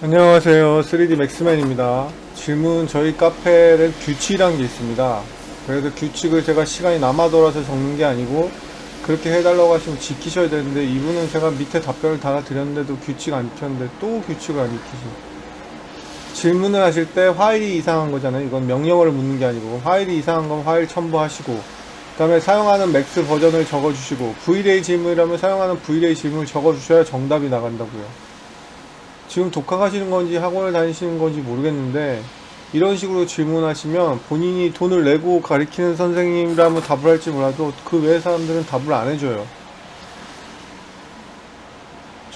안녕하세요. 3D 맥스맨입니다. 질문 저희 카페는 규칙이란 게 있습니다. 그래서 규칙을 제가 시간이 남아 돌아서 적는 게 아니고 그렇게 해달라고 하시면 지키셔야 되는데 이분은 제가 밑에 답변을 달아 드렸는데도 규칙 안 지켰는데 또 규칙을 안 지키시. 질문을 하실 때 화일이 이상한 거잖아요. 이건 명령어를 묻는 게 아니고 화일이 이상한 건 화일 첨부하시고 그 다음에 사용하는 맥스 버전을 적어주시고 VLA 질문이라면 사용하는 VLA 질문을 적어주셔야 정답이 나간다고요. 지금 독학하시는 건지 학원을 다니시는 건지 모르겠는데 이런 식으로 질문하시면 본인이 돈을 내고 가르치는 선생님이라면 답을 할지 몰라도 그 외의 사람들은 답을 안 해줘요.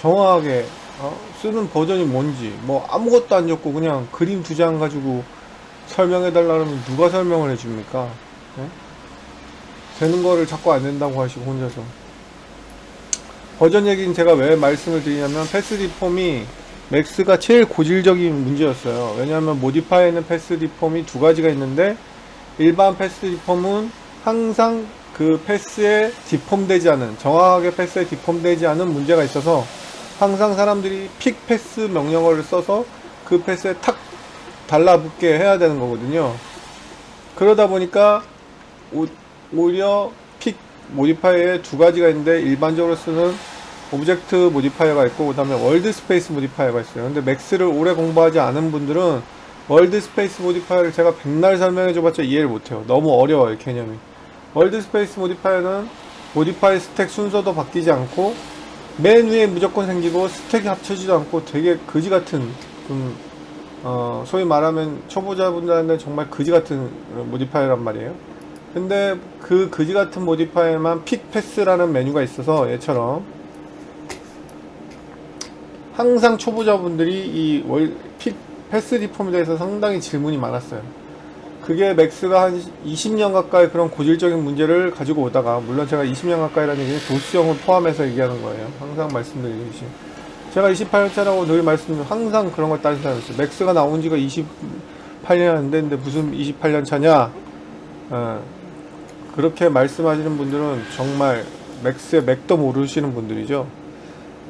정확하게 어? 쓰는 버전이 뭔지 뭐 아무것도 안 적고 그냥 그림 두 장 가지고 설명해 달라면 누가 설명을 해줍니까? 예? 되는 거를 자꾸 안 된다고 하시고 혼자서 버전 얘기는 제가 왜 말씀을 드리냐면 패스 리폼이 맥스가 제일 고질적인 문제였어요. 왜냐하면 모디파이에는 패스 리폼이 두 가지가 있는데 일반 패스 리폼은 항상 그 패스에 디폼되지 않은 정확하게 패스에 디폼되지 않은 문제가 있어서 항상 사람들이 픽 패스 명령어를 써서 그 패스에 탁 달라붙게 해야 되는 거거든요. 그러다 보니까 오, 오히려 픽 모디파이에 두 가지가 있는데 일반적으로 쓰는 오브젝트 모디파이어가 있고 그 다음에 월드 스페이스 모디파이어가 있어요. 근데 맥스를 오래 공부하지 않은 분들은 월드 스페이스 모디파이어를 제가 백날 설명해 줘봤자 이해를 못해요. 너무 어려워요 개념이. 월드 스페이스 모디파이어는 모디파이 스택 순서도 바뀌지 않고 맨 위에 무조건 생기고 스택이 합쳐지도 않고 되게 그지 같은 좀 어, 소위 말하면 초보자분들한테 정말 그지 같은 모디파이어란 말이에요. 근데 그 그지 같은 모디파이어만 픽 패스라는 메뉴가 있어서 얘처럼 항상 초보자분들이 이 월, 픽, 패스 리폼에 대해서 상당히 질문이 많았어요. 그게 맥스가 한 20년 가까이 그런 고질적인 문제를 가지고 오다가, 물론 제가 20년 가까이라는 얘기는 도수형을 포함해서 얘기하는 거예요. 항상 말씀드리듯이. 제가 28년차라고 늘 말씀드리면 항상 그런 걸 따진 사람이 있어요. 맥스가 나온 지가 28년이 안 됐는데 무슨 28년 차냐? 어, 그렇게 말씀하시는 분들은 정말 맥스의 맥도 모르시는 분들이죠.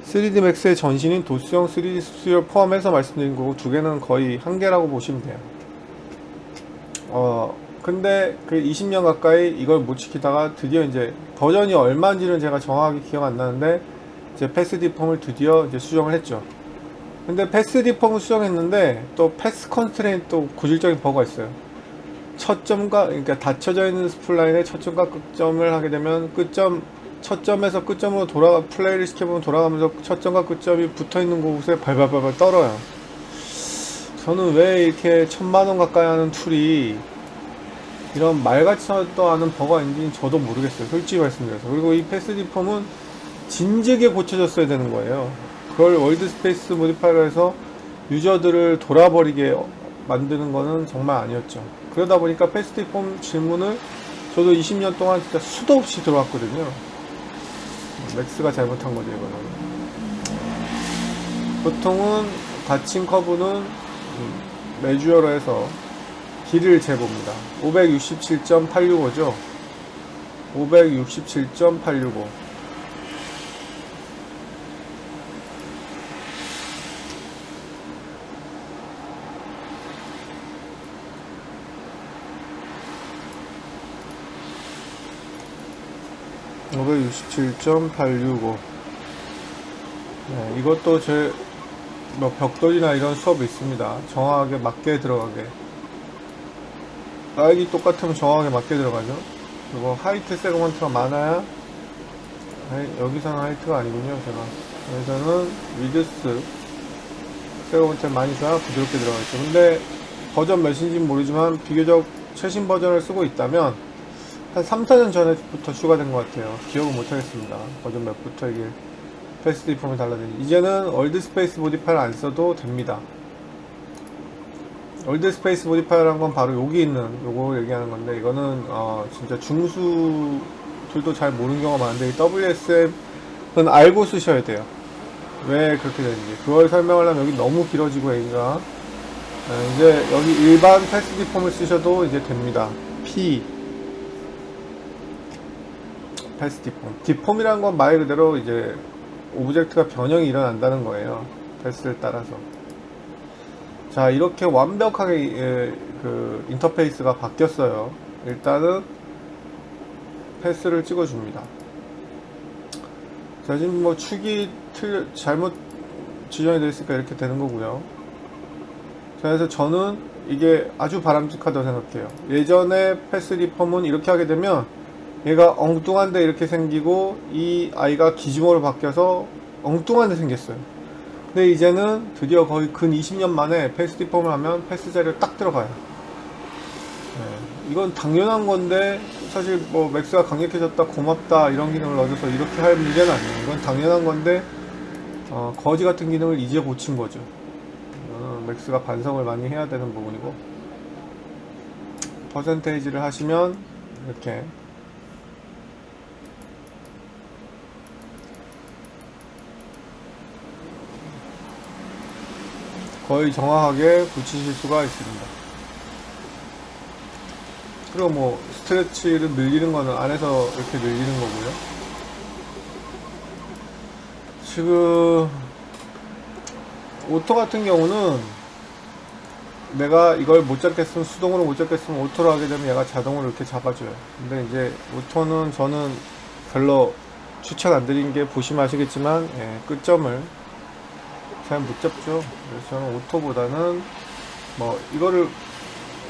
3D 맥스의 전신인 도수형 3D 스튜디오를 포함해서 말씀드린 거고 두 개는 거의 한 개라고 보시면 돼요. 어 근데 그 20년 가까이 이걸 못 지키다가 드디어 이제 버전이 얼마인지는 제가 정확하게 기억 안 나는데 이제 패스 디폼을 드디어 이제 수정을 했죠. 근데 패스 디폼을 수정했는데 또 패스 컨스트레인 또 고질적인 버거가 있어요. 첫 점과 그러니까 닫혀져 있는 스플라인에 첫 점과 끝점을 하게 되면 끝점 첫 점에서 끝점으로 돌아가 플레이를 시켜보면 돌아가면서 첫 점과 끝점이 붙어 있는 곳에 발발발발 떨어요. 저는 왜 이렇게 천만 원 가까이 하는 툴이 이런 말같지도 않은 버거가 있는지 저도 모르겠어요. 솔직히 말씀드려서. 그리고 이 패스 디폼은 진즉에 고쳐졌어야 되는 거예요. 그걸 월드 스페이스 모디파이어 해서 유저들을 돌아버리게 만드는 거는 정말 아니었죠. 그러다 보니까 패스 디폼 질문을 저도 20년 동안 진짜 수도 없이 들어왔거든요. 맥스가 잘못한 거죠 이거는. 보통은 닫힌 커브는 매주어로 해서 길을 재봅니다. 567.865죠? 567.865 567.865 네, 이것도 제 뭐 벽돌이나 이런 수업이 있습니다. 정확하게 맞게 들어가게. 나이기 똑같으면 정확하게 맞게 들어가죠. 그리고 하이트 세그먼트가 많아야 하이, 여기서는 하이트가 아니군요. 제가 여기서는 위드스 세그먼트를 많이 써야 부드럽게 들어가겠죠. 근데 버전 몇인지 모르지만 비교적 최신 버전을 쓰고 있다면 한 3, 4년 전에부터 추가된 것 같아요. 기억은 못하겠습니다. 버전 몇부터 이게 패스 디폼이 달라지니 이제는 월드 스페이스 모디파이를 안 써도 됩니다. 월드 스페이스 모디파이어란 건 바로 여기 있는 요거 얘기하는 건데 이거는 어 진짜 중수들도 잘 모르는 경우가 많은데 이 WSM은 알고 쓰셔야 돼요. 왜 그렇게 되는지 그걸 설명하려면 여기 너무 길어지고 얘기가 네, 이제 여기 일반 패스 디 폼을 쓰셔도 이제 됩니다. P 패스 디폼. 디폼이란 건 말 그대로 이제 오브젝트가 변형이 일어난다는 거예요. 패스를 따라서. 자 이렇게 완벽하게 예, 그 인터페이스가 바뀌었어요 일단은 패스를 찍어줍니다 자 지금 뭐 축이 틀 잘못 지정이 되어 있으니까 이렇게 되는 거고요 자 그래서 저는 이게 아주 바람직하다고 생각해요 예전에 패스 리폼은 이렇게 하게 되면 얘가 엉뚱한데 이렇게 생기고 이 아이가 기지모로 바뀌어서 엉뚱한데 생겼어요. 근데 이제는 드디어 거의 근 20년 만에 패스 리폼을 하면 패스 자리가 딱 들어가요. 네, 이건 당연한 건데 사실 뭐 맥스가 강력해졌다 고맙다 이런 기능을 얻어서 이렇게 할 문제는 아니에요. 이건 당연한 건데 어, 거지 같은 기능을 이제 고친 거죠. 이거는 맥스가 반성을 많이 해야 되는 부분이고. 퍼센테이지를 하시면 이렇게 거의 정확하게 붙이실 수가 있습니다. 그리고 뭐 스트레치를 늘리는 거는 안에서 이렇게 늘리는 거고요. 지금 오토 같은 경우는 내가 이걸 못 잡겠으면 수동으로 못 잡겠으면 오토로 하게 되면 얘가 자동으로 이렇게 잡아줘요. 근데 이제 오토는 저는 별로 추천 안 드린 게 보시면 아시겠지만 예, 끝점을 잘 못 잡죠. 그래서 저는 오토보다는 뭐 이거를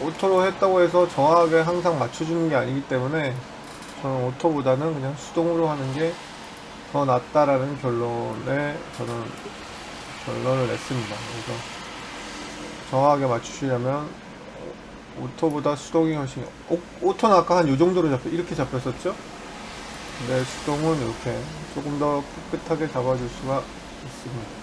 오토로 했다고 해서 정확하게 항상 맞춰주는 게 아니기 때문에 저는 오토보다는 그냥 수동으로 하는 게 더 낫다라는 결론에 저는 결론을 냈습니다. 그래서 정확하게 맞추시려면 오토보다 수동이 훨씬 오, 오토는 아까 한 요 정도로 잡혀 이렇게 잡혔었죠? 근데 수동은 이렇게 조금 더 깨끗하게 잡아줄 수가 있습니다.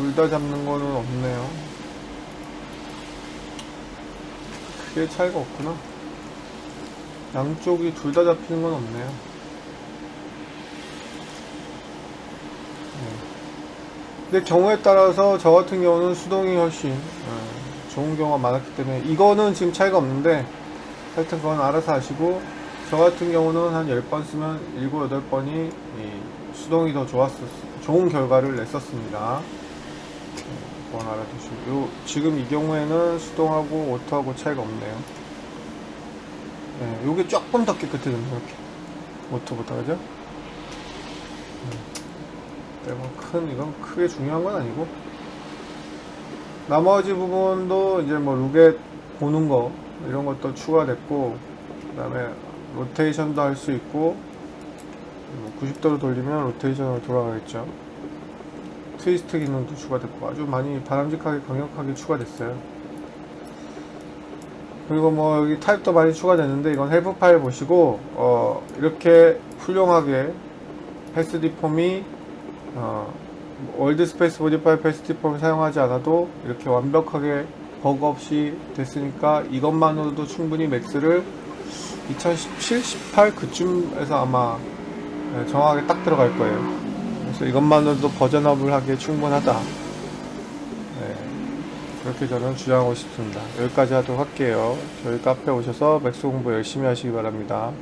둘 다 잡는 거는 없네요. 크게 차이가 없구나. 양쪽이 둘 다 잡히는 건 없네요. 네. 근데 경우에 따라서 저 같은 경우는 수동이 훨씬 예, 좋은 경우가 많았기 때문에 이거는 지금 차이가 없는데 하여튼 그건 알아서 하시고 저 같은 경우는 한 10번 쓰면 7, 8번이 수동이 더 좋았었, 좋은 결과를 냈었습니다. 예, 그건 알아두시고 요, 지금 이 경우에는 수동하고 오토하고 차이가 없네요. 예, 요게 조금 더 깨끗해졌네요, 이렇게. 오토보다, 그죠? 네, 뭐 큰, 이건 크게 중요한 건 아니고. 나머지 부분도 이제 뭐 루겟 보는 거, 이런 것도 추가됐고, 그 다음에 로테이션도 할 수 있고, 뭐 90도로 돌리면 로테이션으로 돌아가겠죠. 트위스트 기능도 추가됐고, 아주 많이 바람직하게 강력하게 추가됐어요. 그리고 뭐 여기 타입도 많이 추가됐는데, 이건 헬프 파일 보시고, 어, 이렇게 훌륭하게 패스디 폼이 어, 월드 스페이스 모디파이 패스티폼을 사용하지 않아도 이렇게 완벽하게 버그 없이 됐으니까 이것만으로도 충분히 맥스를 2017, 18 그쯤에서 아마 네, 정확하게 딱 들어갈 거예요. 이것만으로도 버전업을 하기에 충분하다. 네, 그렇게 저는 주장하고 싶습니다. 여기까지 하도록 할게요. 저희 카페 오셔서 맥스 공부 열심히 하시기 바랍니다.